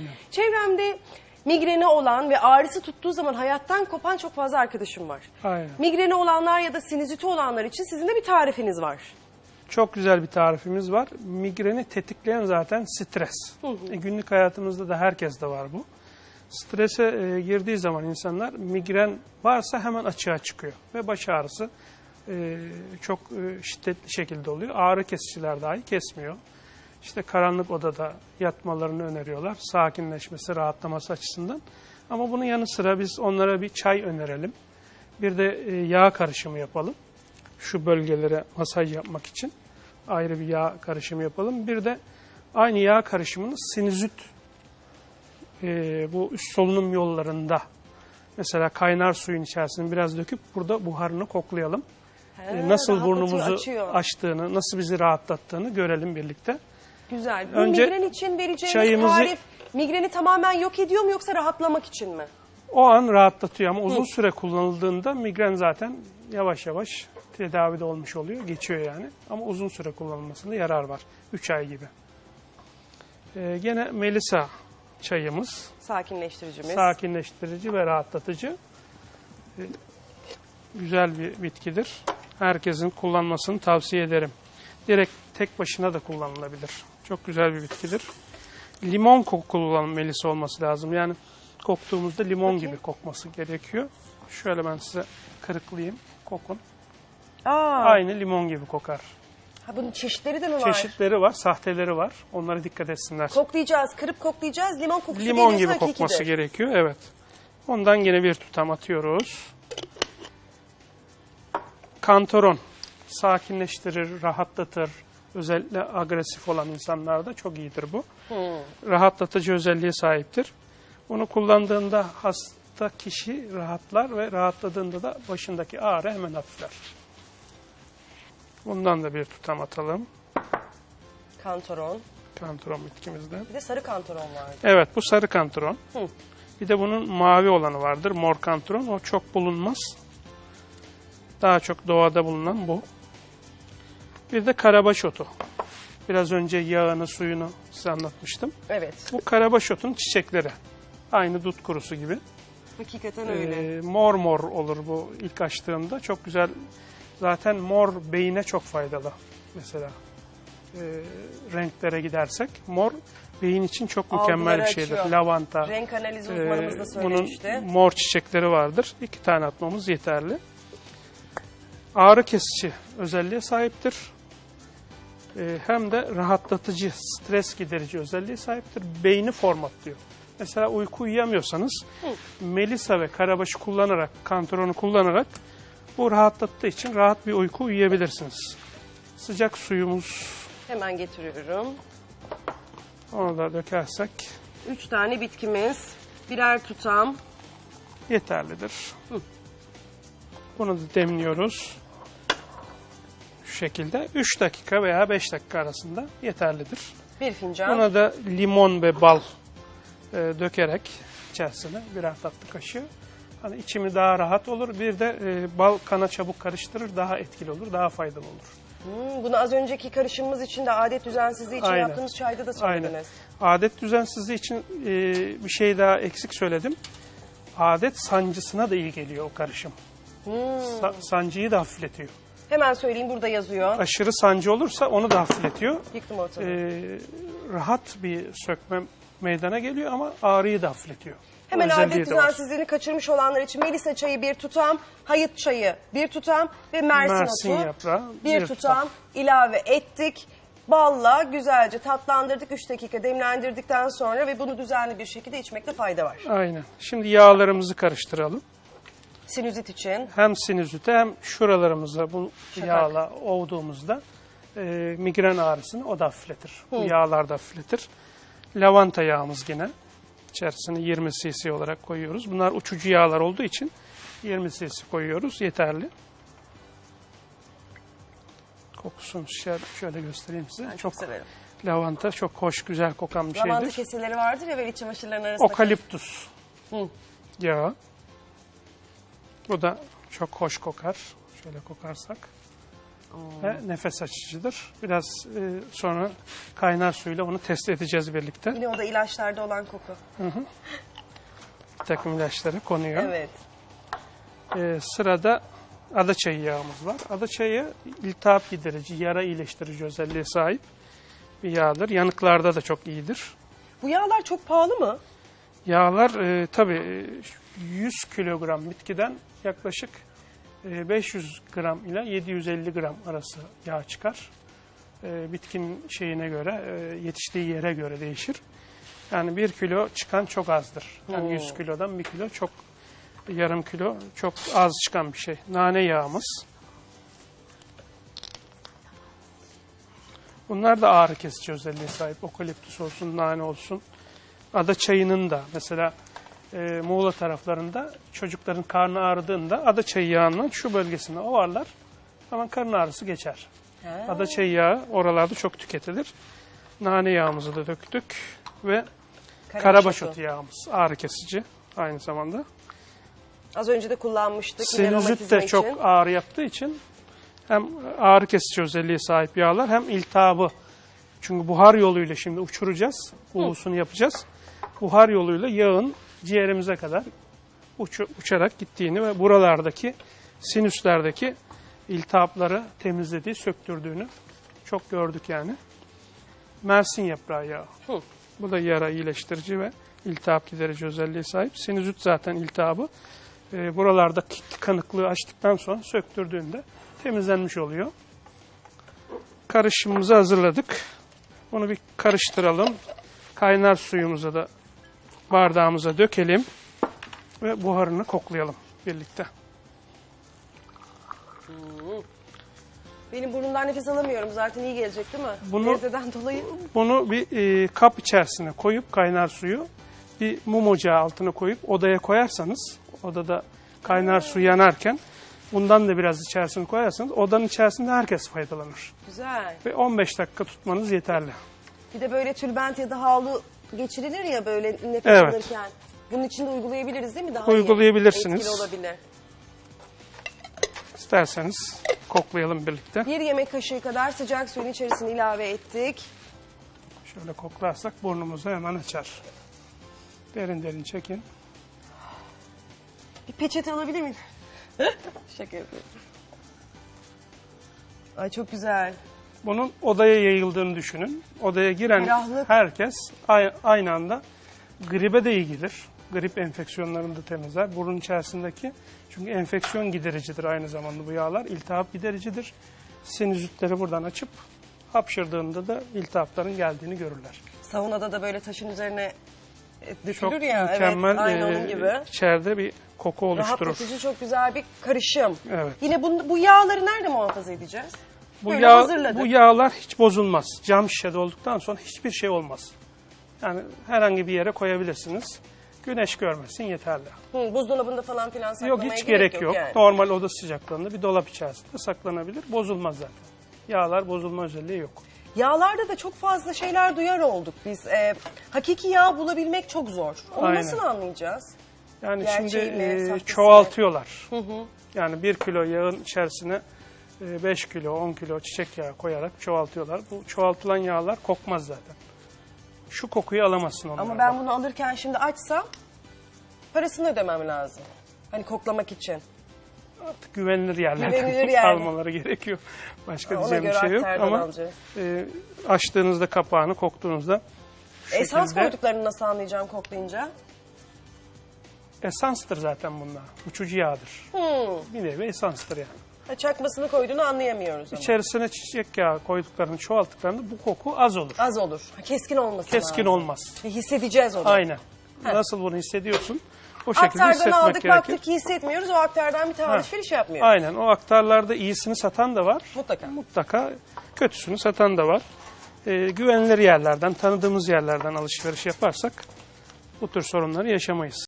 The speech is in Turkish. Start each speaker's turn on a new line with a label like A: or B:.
A: Aynen.
B: Çevremde migreni olan ve ağrısı tuttuğu zaman hayattan kopan çok fazla arkadaşım var.
A: Aynen.
B: Migreni olanlar ya da sinüziti olanlar için sizin de bir tarifiniz var.
A: Çok güzel bir tarifimiz var. Migreni tetikleyen zaten stres. E, günlük hayatımızda da herkeste var bu. Strese e, girdiği zaman insanlar migren varsa hemen açığa çıkıyor. Ve baş ağrısı e, çok e, şiddetli şekilde oluyor. Ağrı kesiciler dahi kesmiyor. İşte karanlık odada yatmalarını öneriyorlar. Sakinleşmesi, rahatlaması açısından. Ama bunun yanı sıra biz onlara bir çay önerelim. Bir de e, yağ karışımı yapalım. Şu bölgelere masaj yapmak için ayrı bir yağ karışımı yapalım. Bir de aynı yağ karışımını sinüzit e, bu üst solunum yollarında mesela kaynar suyun içerisine biraz döküp burada buharını koklayalım. E, nasıl burnumuzu
B: açıyor.
A: açtığını, nasıl bizi rahatlattığını görelim birlikte.
B: Güzel. Bu
A: Önce
B: migren için vereceğiniz
A: çayımızı-
B: tarif migreni tamamen yok ediyor mu yoksa rahatlamak için mi?
A: O an rahatlatıyor ama uzun süre kullanıldığında migren zaten yavaş yavaş tedavide olmuş oluyor, geçiyor yani. Ama uzun süre kullanılmasında yarar var. 3 ay gibi. Ee, gene Melisa çayımız.
B: Sakinleştiricimiz.
A: Sakinleştirici ve rahatlatıcı. Ee, güzel bir bitkidir. Herkesin kullanmasını tavsiye ederim. Direkt tek başına da kullanılabilir. Çok güzel bir bitkidir. Limon kokulu olan melisa olması lazım. Yani koktuğumuzda limon gibi kokması gerekiyor. Şöyle ben size kırıklayayım. Kokun.
B: Aa,
A: Aynı limon gibi kokar.
B: ha, bunun çeşitleri de mi var?
A: Çeşitleri var, sahteleri var. Onlara dikkat etsinler.
B: Koklayacağız, kırıp koklayacağız. Limon kokusu
A: Limon gibi
B: geliyorsa
A: kokması
B: hakikidir.
A: gerekiyor. Evet. Ondan yine bir tutam atıyoruz. Kantaron sakinleştirir, rahatlatır. Özellikle agresif olan insanlarda çok iyidir bu. Rahatlatıcı özelliğe sahiptir. Bunu kullandığında hasta kişi rahatlar ve rahatladığında da başındaki ağrı hemen hafifler. Bundan da bir tutam atalım.
B: Kantaron.
A: Kantaron bitkimizden.
B: Bir de sarı kantaron var.
A: Evet bu sarı kantaron.
B: Hı.
A: Bir de bunun mavi olanı vardır. Mor kantaron. O çok bulunmaz. Daha çok doğada bulunan bu. Bir de karabaş otu. Biraz önce yağını, suyunu size anlatmıştım.
B: Evet.
A: Bu karabaş otun çiçekleri. Aynı dut kurusu gibi.
B: Hakikaten öyle.
A: Ee, mor mor olur bu ilk açtığında. Çok güzel. Zaten mor beyine çok faydalı. Mesela Ee, renklere gidersek. Mor beyin için çok mükemmel
B: Algıları
A: bir şeydir.
B: açıyor.
A: Lavanta.
B: Renk analizi
A: Ee,
B: uzmanımız da
A: bunun
B: söylemişti.
A: mor çiçekleri vardır. İki tane atmamız yeterli. Ağrı kesici özelliğe sahiptir. Ee, hem de rahatlatıcı, stres giderici özelliğe sahiptir. Beyni formatlıyor. Mesela uyku uyuyamıyorsanız melisa ve karabaşı kullanarak, kantaronu kullanarak bu rahatlattığı için rahat bir uyku uyuyabilirsiniz. Sıcak suyumuz,
B: Hemen getiriyorum.
A: onu da dökersek
B: Üç tane bitkimiz. Birer tutam.
A: yeterlidir. Bunu da demliyoruz. Şekilde 3 dakika veya 5 dakika arasında yeterlidir.
B: Bir fincan.
A: Buna da limon ve bal e, dökerek içerisine birer tatlı kaşığı. Hani içimi daha rahat olur. Bir de e, bal kana çabuk karıştırır, daha etkili olur, daha faydalı olur.
B: Hmm, bunu az önceki karışımımız için de adet düzensizliği için
A: Aynen.
B: yaptığınız çayda da
A: Aynen.
B: söylediniz.
A: Adet düzensizliği için e, bir şey daha eksik söyledim. Adet sancısına da iyi geliyor o karışım.
B: Hmm.
A: Sa- sancıyı da hafifletiyor.
B: Hemen söyleyeyim burada yazıyor.
A: Aşırı sancı olursa onu da hafifletiyor.
B: Yıktım ortalığı.
A: Ee, rahat bir sökme meydana geliyor ama ağrıyı da hafifletiyor.
B: Hemen adet düzensizliğini kaçırmış olanlar için Melisa çayı bir tutam, hayıt çayı bir tutam ve mersin,
A: Mersin
B: otu
A: yaprağı
B: bir
A: bir
B: tutam ilave ettik. Balla güzelce tatlandırdık 3 dakika demlendirdikten sonra ve bunu düzenli bir şekilde içmekte fayda var.
A: Aynen. Şimdi yağlarımızı karıştıralım.
B: Sinüzit için
A: Hem sinüzite hem şuralarımıza bu
B: Şakak.
A: yağla ovduğumuzda e, migren ağrısını o da hafifletir. Bu yağlar da hafifletir. Lavanta yağımız yine. İçerisine 20 cc olarak koyuyoruz. Bunlar uçucu yağlar olduğu için 20 cc koyuyoruz. Yeterli. Kokusunu şöyle, göstereyim size.
B: ben çok
A: çok
B: severim.
A: lavanta çok hoş, güzel kokan bir
B: Lavanta
A: şeydir.
B: keseleri vardır ya böyle iç çamaşırların arasında.
A: Okaliptus
B: Hı.
A: yağı. Bu da çok hoş kokar. Şöyle kokarsak. ve nefes açıcıdır. Biraz e, sonra kaynar suyla onu test edeceğiz birlikte.
B: Yine o da ilaçlarda olan koku.
A: Bir takım ilaçları konuyor.
B: Evet.
A: E, sırada adaçayı yağımız var. Adaçayı iltihap giderici, yara iyileştirici özelliğe sahip bir yağdır. Yanıklarda da çok iyidir.
B: Bu yağlar çok pahalı mı?
A: Yağlar e, tabii e, 100 kilogram bitkiden yaklaşık e, 500 gram ile 750 gram arası yağ çıkar. E, bitkinin şeyine göre, e, yetiştiği yere göre değişir. Yani bir kilo çıkan çok azdır. Yani 100 kilodan bir kilo çok, yarım kilo çok az çıkan bir şey. Nane yağımız. Bunlar da ağrı kesici özelliğe sahip. Okaliptüs olsun, nane olsun. Ada çayının da mesela e, Muğla taraflarında çocukların karnı ağrıdığında ada çayı yağının şu bölgesine ovarlar. Hemen karın ağrısı geçer. Ada çayı yağı oralarda çok tüketilir. Nane yağımızı da döktük ve karabaş otu yağımız ağrı kesici aynı zamanda.
B: Az önce de kullanmıştık. romatizma
A: de çok
B: için.
A: ağrı yaptığı için hem ağrı kesici özelliğe sahip yağlar hem iltihabı. Çünkü buhar yoluyla şimdi uçuracağız. Ulusunu yapacağız. Buhar yoluyla yağın ciğerimize kadar uçu- uçarak gittiğini ve buralardaki sinüslerdeki iltihapları temizlediği, söktürdüğünü çok gördük yani. Mersin yaprağı yağı.
B: Hı.
A: Bu da yara iyileştirici ve iltihap giderici özelliğe sahip. Sinüzit zaten iltihabı e, buralarda tıkanıklığı açtıktan sonra söktürdüğünde temizlenmiş oluyor. Karışımımızı hazırladık. Bunu bir karıştıralım. Kaynar suyumuzu da bardağımıza dökelim ve buharını koklayalım birlikte.
B: Benim burnumdan nefes alamıyorum. Zaten iyi gelecek değil mi?
A: Bunu-
B: Nezleden dolayı.
A: Bunu bir e, kap içerisine koyup kaynar suyu bir mum ocağı altına koyup odaya koyarsanız odada kaynar su yanarken bundan da biraz içerisine koyarsanız odanın içerisinde herkes faydalanır.
B: Güzel.
A: Ve 15 dakika tutmanız yeterli.
B: Bir de böyle tülbent ya da havlu geçirilir ya böyle nefes
A: Evet.
B: alırken. Bunun içinde uygulayabiliriz değil mi? Daha iyi,
A: Uygulayabilirsiniz.
B: Etkili olabilir.
A: İsterseniz koklayalım birlikte.
B: Bir yemek kaşığı kadar sıcak suyun içerisine ilave ettik.
A: Şöyle koklarsak burnumuzu hemen açar. Derin derin çekin.
B: Bir peçete alabilir miyim? Şaka yapıyorum. Ay çok güzel.
A: Bunun odaya yayıldığını düşünün. Odaya giren
B: Ferahlık.
A: herkes ay- aynı anda gribe de iyi gelir. Grip enfeksiyonlarını da temizler. Burun içerisindeki çünkü enfeksiyon gidericidir aynı zamanda bu yağlar. İltihap gidericidir. Sinüzitleri buradan açıp hapşırdığında da iltihapların geldiğini görürler.
B: Saunada da böyle taşın üzerine e, dökülür
A: Çok
B: ya.
A: mükemmel
B: evet, aynı
A: e,
B: onun gibi.
A: içeride bir koku oluşturur.
B: Rahatlatıcı çok güzel bir karışım.
A: Evet.
B: Yine bu, bu yağları nerede muhafaza edeceğiz?
A: Bu,
B: Böyle
A: yağ,
B: hazırladık.
A: bu yağlar hiç bozulmaz. Cam şişede olduktan sonra hiçbir şey olmaz. Yani herhangi bir yere koyabilirsiniz. Güneş görmesin yeterli.
B: Hı, buzdolabında falan filan saklamaya
A: Yok hiç gerek yok.
B: yani.
A: Normal oda sıcaklığında bir dolap içerisinde saklanabilir. Bozulmaz zaten. Yağlar bozulma özelliği yok.
B: Yağlarda da çok fazla şeyler duyar olduk biz. Ee, hakiki yağ bulabilmek çok zor. Onu
A: Aynen.
B: nasıl anlayacağız?
A: Yani
B: Gerçeği
A: şimdi
B: mi,
A: e,
B: sahtesi mi?
A: çoğaltıyorlar. Yani bir kilo yağın içerisine 5 kilo, 10 kilo çiçek yağı koyarak çoğaltıyorlar. Bu çoğaltılan yağlar kokmaz zaten. Şu kokuyu alamazsın onlardan.
B: Ama ben bunu alırken şimdi açsam parasını ödemem lazım. Hani koklamak için.
A: Artık güvenilir yerlerden
B: Güvenilir yani.
A: almaları gerekiyor. Başka
B: Ona
A: diyeceğim bir
B: göre
A: şey yok
B: aktardan
A: ama
B: alacağız.
A: e, açtığınızda kapağını koktuğunuzda şu
B: Esans
A: şekilde-
B: koyduklarını nasıl anlayacağım koklayınca?
A: Esanstır zaten bunlar. Uçucu yağdır.
B: Hmm.
A: Bir nevi esanstır yani.
B: Ha, Çakmasını koyduğunu anlayamıyoruz ama.
A: İçerisine çiçek yağı koyduklarını çoğalttıklarında bu koku az olur.
B: Az olur. Ha, Keskin olması
A: Keskin
B: lazım.
A: olmaz.
B: Ve Hissedeceğiz onu.
A: Aynen. Nasıl bunu hissediyorsun? O şekilde
B: Aktardan
A: hissetmek
B: aldık
A: gerekir.
B: baktık ki hissetmiyoruz. O aktardan bir tane alışveriş yapmıyoruz.
A: Aynen. O aktarlarda iyisini satan da var.
B: Mutlaka.
A: Mutlaka kötüsünü satan da var. Ee, güvenilir yerlerden, tanıdığımız yerlerden alışveriş yaparsak bu tür sorunları yaşamayız.